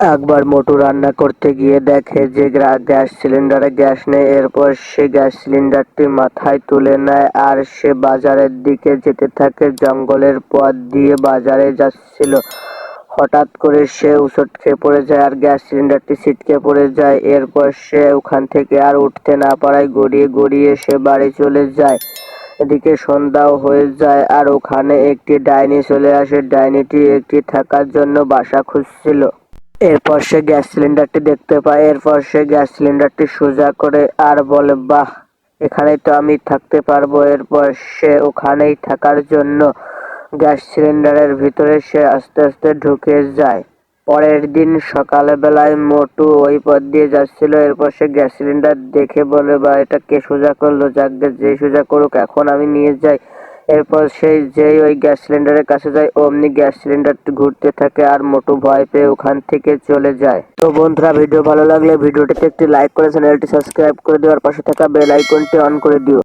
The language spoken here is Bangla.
একবার মোটু রান্না করতে গিয়ে দেখে যে গ্যাস সিলিন্ডারে গ্যাস নেই, এরপর সে গ্যাস সিলিন্ডারটি মাথায় তুলে নেয় আর সে বাজারের দিকে যেতে থাকে। জঙ্গলের পথ দিয়ে বাজারে যাচ্ছিল। হঠাৎ করে সে উচট খেয়ে পড়ে যায় আর গ্যাস সিলিন্ডারটি ছিটকে পড়ে যায়। এরপর সে ওখান থেকে আর উঠতে না পারায় গড়িয়ে গড়িয়ে সে বাড়ি চলে যায়। এদিকে সন্ধ্যাও হয়ে যায় আর ওখানে একটি ডাইনি চলে আসে। ডাইনিটি একটি থাকার জন্য বাসা খুঁজছিল। এরপর সে গ্যাস সিলিন্ডারটি দেখতে পায়, এরপর সে গ্যাস সিলিন্ডারটি সোজা করে আর বলে, বাহ, এখানেই তো আমি থাকতে পারব। এরপর সে ওখানেই থাকার জন্য গ্যাস সিলিন্ডারের ভিতরে সে আস্তে আস্তে ঢুকে যায়। পরের দিন সকালে বেলায় মোটু ওই পথ দিয়ে যাচ্ছিল, এরপর সে গ্যাস সিলিন্ডার দেখে বলে বা এটা কে সোজা করল? যাক যে সোজা করুক, এখন আমি নিয়ে যাই। এরপর সেই যেই ওই গ্যাস সিলিন্ডারের কাছে যায়, অমনি গ্যাস সিলিন্ডারটি ঘুরতে থাকে আর মোটু ভয় পেয়ে ওখান থেকে চলে যায়। তো বন্ধুরা, ভিডিও ভালো লাগলে ভিডিওটিতে একটি লাইক করে চ্যানেলটি সাবস্ক্রাইব করে দেওয়ার পাশে থাকা বেল আইকনটি অন করে দিও।